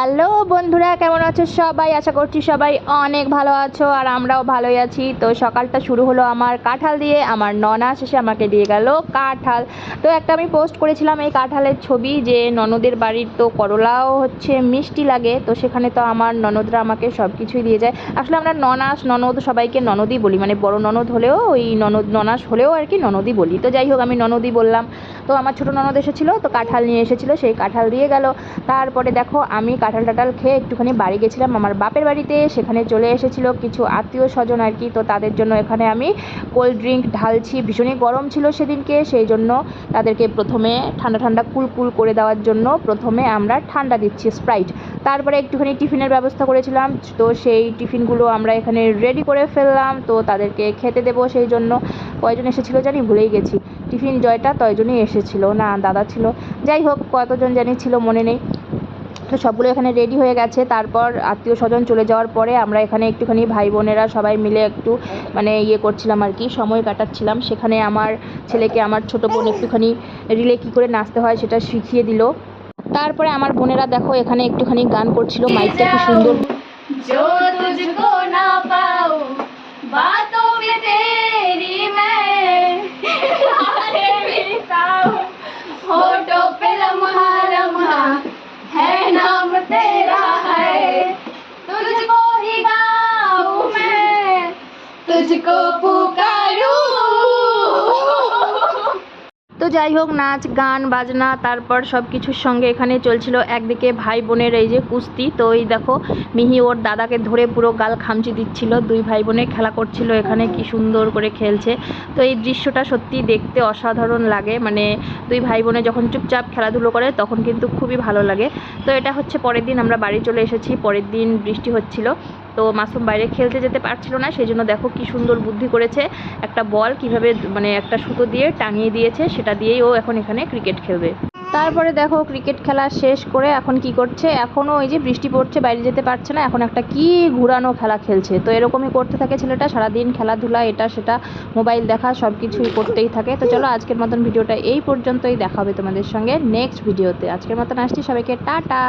Hello বন্ধুরা, কেমন আছো সবাই? আশা করছি সবাই অনেক ভালো আছো আর আমরাও ভালোই আছি। তো সকালটা শুরু হলো আমার কাঁঠাল দিয়ে, আমার ননা শেষে আমাকে দিয়ে গেল কাঁঠাল। তো একটা আমি পোস্ট করেছিলাম এই কাঁঠালের ছবি যে ননদের বাড়ির তো করলাও হচ্ছে মিষ্টি লাগে, তো সেখানে তো আমার ননদরা আমাকে সব কিছুই দিয়ে যায়। আসলে আমরা ননাস, ননদ সবাইকে ননদই বলি মানে বড় ননদ হলেও, ওই ননদ, ননাস হলেও আর কি ননদই বলি। তো যাই হোক, আমি ননদই বললাম। তো আমার ছোটো ননদ এসেছিল, তো কাঁঠাল নিয়ে এসেছিল, সেই কাঁঠাল দিয়ে গেল। তারপরে দেখো, আমি কাঁঠাল টাঠাল খেয়ে একটুখানি বাড়ি গেছিলাম। আমার বাপের বাড়িতে সেখানে চলে এসেছিল কিছু আত্মীয় স্বজন আর কি। তো তাদের জন্য এখানে আমি কোল্ড ড্রিঙ্ক ঢালছি। ভীষণই গরম ছিল সেদিনকে। সেই জন্য তাদেরকে প্রথমে ঠান্ডা ঠান্ডা কুল কুল করে দেওয়ার জন্য প্রথমে আমরা ঠান্ডা দিচ্ছি স্প্রাইট তারপরে একটুখানি টিফিনের ব্যবস্থা করেছিলাম। তো সেই টিফিনগুলো আমরা এখানে রেডি করে ফেললাম। তো তাদেরকে খেতে দেবো সেই জন্য। কয়জন এসেছিল জানি? ভুলেই গেছি। টিফিন জয়টা তয়জনই এসেছিল। না, দাদা ছিল। যাই হোক, কতজন জানি ছিল মনে নেই। তো সবগুলো এখানে রেডি হয়ে গেছে তারপর আত্মীয় স্বজন চলে যাওয়ার পরে আমরা এখানে একটুখানি ভাই বোনেরা সবাই মিলে একটু মানে ইয়ে করছিলাম আর কি সময় কাটাচ্ছিলাম সেখানে আমার ছেলেকে আমার ছোটো বোন একটুখানি রিলে কী করে নাচতে হয় সেটা শিখিয়ে দিল তারপরে আমার বোনেরা দেখো এখানে একটুখানি গান করছিল মাইকটা কি সুন্দর जो तुझको ना पाऊं बातों में तेरी मैं তুঝকো পুকারু তো যাই হোক, নাচ, গান, বাজনা, তারপর সব কিছুর সঙ্গে এখানে চলছিল একদিকে ভাই বোনের এই যে কুস্তি। তো এই দেখো, মিহি ওর দাদাকে ধরে পুরো গাল খামচি দিচ্ছিল। দুই ভাই বোনে খেলা করছিল এখানে, কি সুন্দর করে খেলছে। তো এই দৃশ্যটা সত্যি দেখতে অসাধারণ লাগে। মানে দুই ভাই বোনে যখন চুপচাপ খেলাধুলো করে, তখন কিন্তু খুবই ভালো লাগে। তো এটা হচ্ছে পরের দিন, আমরা বাড়ি চলে এসেছি। পরের দিন বৃষ্টি হচ্ছিল। তো মাসুম বাইরে খেলতে যেতে পারছিল না সেই জন্য দেখো কি সুন্দর বুদ্ধি করেছে। একটা বল কীভাবে মানে একটা সুতো দিয়ে টাঙিয়ে দিয়েছে, সেটা দিয়েই ও এখন এখানে ক্রিকেট খেলবে। তারপরে দেখো ক্রিকেট খেলা শেষ করে এখন কি করছে? এখনও ওই যে বৃষ্টি পড়ছে, বাইরে যেতে পারছে না, এখন একটা কি ঘুরানো খেলা খেলছে। তো এরকমই করতে থাকে ছেলেটা, সারাদিন খেলাধুলা, এটা সেটা, মোবাইল দেখা সব কিছুই করতেই থাকে। তো চলো আজকের মতন ভিডিওটা এই পর্যন্তই, দেখা হবে তোমাদের সঙ্গে নেক্সট ভিডিওতে আজকের মতন আসছি সবাইকে, টাটা!